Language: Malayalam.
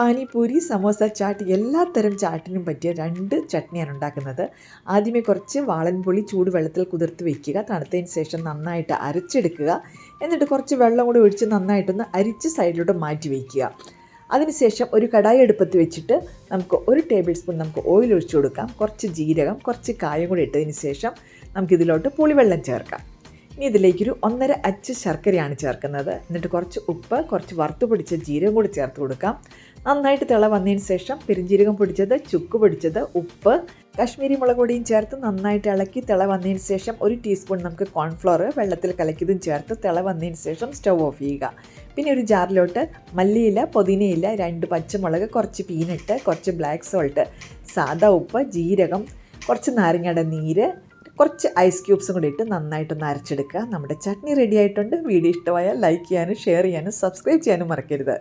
പാനിപൂരി സമോസ ചാട്ട് എല്ലാ തരം ചാട്ടിനും പറ്റിയ രണ്ട് ചട്നിയാണ് ഉണ്ടാക്കുന്നത്. ആദ്യമേ കുറച്ച് വാളൻപുളി ചൂടുവെള്ളത്തിൽ കുതിർത്ത് വയ്ക്കുക തണുത്തതിന് ശേഷം നന്നായിട്ട് അരച്ചെടുക്കുക. എന്നിട്ട് കുറച്ച് വെള്ളം കൂടി ഒഴിച്ച് നന്നായിട്ടൊന്ന് അരിച്ച് സൈഡിലോട്ട് മാറ്റി വയ്ക്കുക അതിനുശേഷം ഒരു കടായി എടുപ്പത്ത് വെച്ചിട്ട് നമുക്ക് ഒരു ടേബിൾ സ്പൂൺ നമുക്ക് ഓയിൽ ഒഴിച്ചു കൊടുക്കാം. കുറച്ച് ജീരകം കുറച്ച് കായം കൂടി ഇട്ടതിന് ശേഷം നമുക്കിതിലോട്ട് പുളിവെള്ളം ചേർക്കാം. ഇനി ഇതിലേക്കൊരു ഒന്നര അച്ച് ശർക്കരയാണ് ചേർക്കുന്നത്. എന്നിട്ട് കുറച്ച് ഉപ്പ് കുറച്ച് വറുത്ത് പിടിച്ച ജീരകം കൂടി ചേർത്ത് കൊടുക്കാം. നന്നായിട്ട് തിള വന്നതിന് ശേഷം പെരിഞ്ജീരകം പൊടിച്ചത് ചുക്ക് പൊടിച്ചത് ഉപ്പ് കാശ്മീരി മുളക് പൊടിയും ചേർത്ത് നന്നായിട്ട് ഇളക്കി തിള വന്നതിന് ശേഷം ഒരു ടീസ്പൂൺ നമുക്ക് കോൺഫ്ലോർ വെള്ളത്തിൽ കലക്കിയതും ചേർത്ത് തിള വന്നതിന് ശേഷം സ്റ്റവ് ഓഫ് ചെയ്യുക. പിന്നെ ഒരു ജാറിലോട്ട് മല്ലിയില പുതിനയില രണ്ട് പച്ചമുളക് കുറച്ച് പീനട്ട് കുറച്ച് ബ്ലാക്ക് സോൾട്ട് സാദാ ഉപ്പ് ജീരകം കുറച്ച് നാരങ്ങയുടെ നീര് കുറച്ച് ഐസ് ക്യൂബ്സും കൂടി ഇട്ട് നന്നായിട്ടൊന്ന് അരച്ചെടുക്കുക. നമ്മുടെ ചട്നി റെഡി ആയിട്ടുണ്ട്. വീഡിയോ ഇഷ്ടമായാൽ ലൈക്ക് ചെയ്യാനും ഷെയർ ചെയ്യാനും സബ്സ്ക്രൈബ് ചെയ്യാനും മറക്കരുത്.